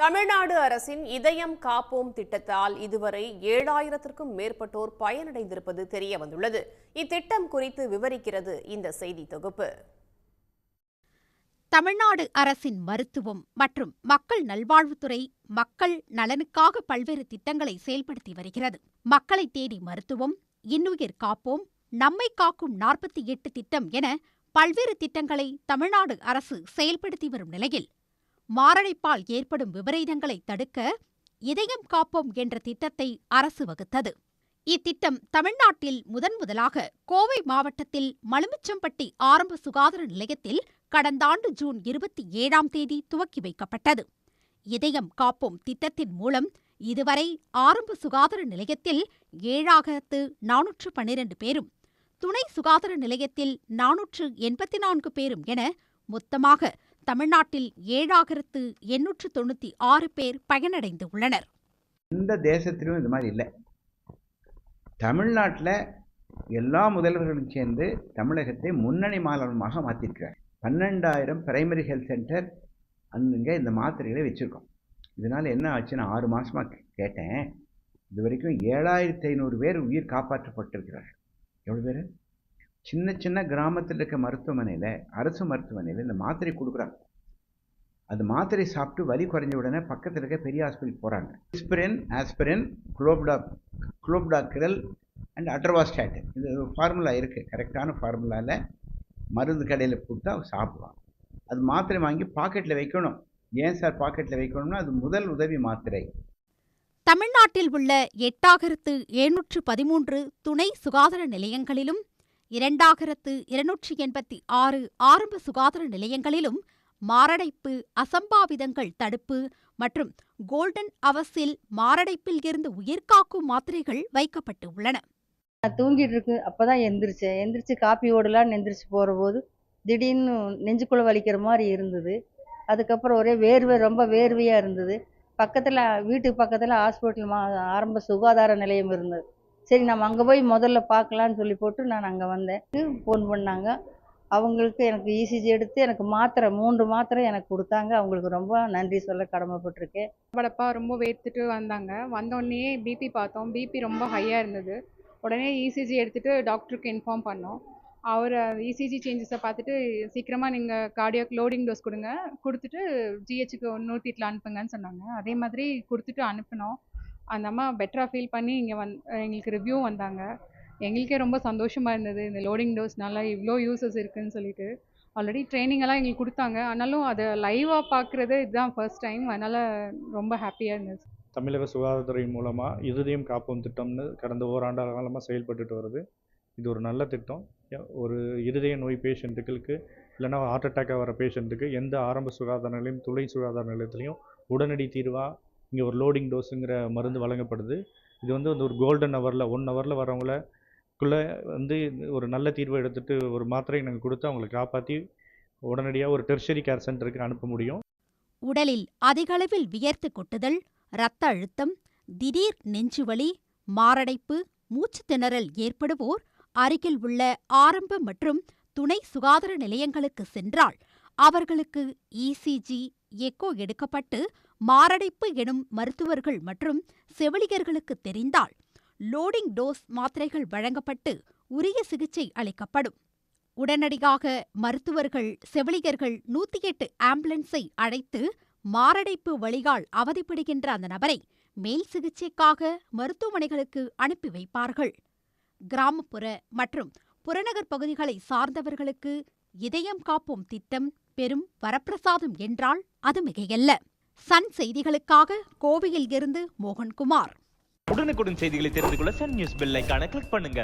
தமிழ்நாடு அரசின் இதயம் காப்போம் திட்டத்தால் இதுவரை ஏழாயிரத்திற்கும் மேற்பட்டோர் பயனடைந்திருப்பது தெரிய வந்துள்ளது இத்திட்டம் குறித்து விவரிக்கிறது இந்த செய்தி தொகுப்பு. தமிழ்நாடு அரசின் மருத்துவம் மற்றும் மக்கள் நல்வாழ்வுத்துறை மக்கள் நலனுக்காக பல்வேறு திட்டங்களை செயல்படுத்தி வருகிறது. மக்களை தேடி மருத்துவம் இன்னுயிர் காப்போம் நம்மை காக்கும் நாற்பத்தி எட்டு திட்டம் என பல்வேறு திட்டங்களை தமிழ்நாடு அரசு செயல்படுத்தி வரும் நிலையில் மாரடைப்பால் ஏற்படும் விபரீதங்களை தடுக்க இதயம் காப்போம் என்ற திட்டத்தை அரசு வகுத்தது. இத்திட்டம் தமிழ்நாட்டில் முதன்முதலாக கோவை மாவட்டத்தில் மலுமிச்சம்பட்டி ஆரம்ப சுகாதார நிலையத்தில் கடந்த ஆண்டு ஜூன் இருபத்தி ஏழாம் தேதி துவக்கி வைக்கப்பட்டது. இதயம் காப்போம் திட்டத்தின் மூலம் இதுவரை ஆரம்ப சுகாதார நிலையத்தில் ஏழாயிரத்து நானூற்று பன்னிரண்டு பேரும் துணை சுகாதார நிலையத்தில் நானூற்று எண்பத்தி நான்கு பேரும் என மொத்தமாக தமிழ்நாட்டில் ஏழாயிரத்து எண்ணூற்று தொண்ணூற்றி ஆறு பேர் பயனடைந்து உள்ளனர் எந்த தேசத்திலும் இது மாதிரி இல்லை. தமிழ்நாட்டில் எல்லா முதல்வர்களும் சேர்ந்து தமிழகத்தை முன்னணி மாநிலமாக மாற்றிருக்கிறார் பன்னெண்டாயிரம் பிரைமரி ஹெல்த் சென்டர் அங்கே இந்த மாத்திரைகளை வச்சுருக்கோம். இதனால் என்ன ஆச்சுன்னு ஆறு மாதமாக கேட்டேன். இது வரைக்கும் ஏழாயிரத்தி ஐநூறு பேர் உயிர் காப்பாற்றப்பட்டிருக்கிறார்கள். எவ்வளோ பேர்? சின்ன சின்ன கிராமத்தில் இருக்க மருத்துவமனையில் அரசு மருத்துவமனையில் இந்த மாத்திரை கொடுக்குறாங்க. அது மாத்திரை சாப்பிட்டு வலி குறைஞ்ச உடனே பக்கத்தில் இருக்க பெரிய ஹாஸ்பிட்டல் போகிறாங்க ஆஸ்பிரின் ஆஸ்பிரின் குளோப்டா குளோப்டாக்ரல் அண்ட் அட்ரவாஸ்டாட் இது ஒரு ஃபார்முலா இருக்குது கரெக்டான ஃபார்முலாவில் மருந்து கடையில் கொடுத்தா சாப்பிடுவாங்க. அது மாத்திரை வாங்கி பாக்கெட்டில் வைக்கணும். ஏன் சார் பாக்கெட்டில் வைக்கணும்னா அது முதல் உதவி மாத்திரை. தமிழ்நாட்டில் உள்ள எட்டாயிரத்து எழுநூற்று பதிமூன்று துணை சுகாதார நிலையங்களிலும் இரண்டாயிரத்து இருநூற்றி எண்பத்தி ஆறு ஆரம்ப சுகாதார நிலையங்களிலும் மாரடைப்பு அசம்பாவிதங்கள் தடுப்பு மற்றும் கோல்டன் அவர்ஸில் மாரடைப்பில் இருந்து உயிர்காக்கும் மாத்திரைகள் வைக்கப்பட்டு உள்ளன தூங்கிட்டு இருக்கு அப்பதான் எந்திரிச்சேன். எந்திரிச்சு காப்பி ஓடலான்னு எந்திரிச்சு போற போது திடீர்னு நெஞ்சுக்குள்ள வலிக்கிற மாதிரி இருந்தது. அதுக்கப்புறம் ஒரே வேர்வை ரொம்ப வேர்வையா இருந்தது. பக்கத்துல வீட்டுக்கு பக்கத்துல ஹாஸ்பிட்டல் மா ஆரம்ப சுகாதார நிலையம் இருந்தது. சரி நம்ம அங்கே போய் முதல்ல பார்க்கலான்னு சொல்லி போட்டு நான் அங்கே வந்தேன். ஃபோன் பண்ணாங்க. அவங்களுக்கு எனக்கு இசிஜி எடுத்து எனக்கு மாத்திரை மூன்று மாத்திரை எனக்கு கொடுத்தாங்க. அவங்களுக்கு ரொம்ப நன்றி சொல்ல கடமைப்பட்டிருக்கேன். படப்பா ரொம்ப வேர்த்துட்டு வந்தாங்க. வந்தோடனே பிபி பார்த்தோம். பிபி ரொம்ப ஹையாக இருந்தது. உடனே இசிஜி எடுத்துகிட்டு டாக்டருக்கு இன்ஃபார்ம் பண்ணோம். அவர் இசிஜி சேஞ்சஸை பார்த்துட்டு சீக்கிரமாக நீங்கள் கார்டியாக் லோடிங் டோஸ் கொடுங்க. கொடுத்துட்டு ஜிஹெச்சுக்கு நூற்றிட்டில் அனுப்புங்கன்னு சொன்னாங்க. அதே மாதிரி கொடுத்துட்டு அனுப்பினோம். அந்த அம்மா பெட்டராக ஃபீல் பண்ணி இங்கே வந் எங்களுக்கு ரிவ்யூ வந்தாங்க. எங்களுக்கே ரொம்ப சந்தோஷமாக இருந்தது. இந்த லோடிங் டோஸ்னால இவ்வளோ யூசஸ் இருக்குதுன்னு சொல்லிட்டு. ஆல்ரெடி ட்ரைனிங் எல்லாம் எங்களுக்கு கொடுத்தாங்க. ஆனாலும் அதை லைவாக பார்க்குறது இதுதான் ஃபர்ஸ்ட் டைம் அதனால் ரொம்ப ஹாப்பியாக இருந்துச்சு தமிழக சுகாதாரத்துறை மூலமாக இருதயம் காப்போம் திட்டம்னு கடந்த ஓராண்டு காலமாக செயல்பட்டுட்டு வருது. இது ஒரு நல்ல திட்டம். ஒரு இருதய நோய் பேஷண்ட்டுகளுக்கு இல்லைனா ஹார்ட் அட்டாக்காக வர பேஷண்ட்டுக்கு எந்த ஆரம்ப சுகாதார நிலையம் துணை சுகாதார நிலையத்துலையும் உடனடி தீர்வாக இங்கே ஒரு லோடிங் டோஸுங்கிற மருந்து வழங்கப்படுது இது வந்து ஒரு கோல்டன் ஹவரில் ஒன் ஹவரில் வரவங்களுக்குள்ளே வந்து ஒரு நல்ல தீர்வை எடுத்துகிட்டு ஒரு மாத்திரை நாங்கள் கொடுத்து அவங்களை காப்பாற்றி உடனடியாக ஒரு டெர்ஷரி கேர் சென்டருக்கு அனுப்ப முடியும் உடலில் அதிகளவில் வியர்த்து கொட்டுதல் இரத்த அழுத்தம் திடீர் நெஞ்சுவலி மாரடைப்பு மூச்சு திணறல் ஏற்படுவோர் அருகில் உள்ள ஆரம்ப மற்றும் துணை சுகாதார நிலையங்களுக்கு சென்றால் அவர்களுக்கு இசிஜி எக்கோ எடுக்கப்பட்டு மாரடைப்பு எனும் மருத்துவர்கள் மற்றும் செவிலியர்களுக்கு தெரிந்தால் லோடிங் டோஸ் மாத்திரைகள் வழங்கப்பட்டு உரிய சிகிச்சை அளிக்கப்படும். உடனடியாக மருத்துவர்கள் செவிலியர்கள் நூத்தி எட்டு ஆம்புலன்ஸை அழைத்து மாரடைப்பு வழியால் அவதிப்படுகின்ற அந்த நபரை மேல் சிகிச்சைக்காக மருத்துவமனைகளுக்கு அனுப்பி வைப்பார்கள். கிராமப்புற மற்றும் புறநகர் பகுதிகளை சார்ந்தவர்களுக்கு இதயம் காப்போம் திட்டம் பெரும் வரப்பிரசாதம் என்றால் அது மிகையல்ல. சன் செய்திகளுக்காக கோவையில் இருந்து மோகன்குமார். உடனுக்குடன் செய்திகளை தெரிந்து கொள்ள சன் நியூஸ் பெல் ஐக்கான கிளிக் பண்ணுங்க.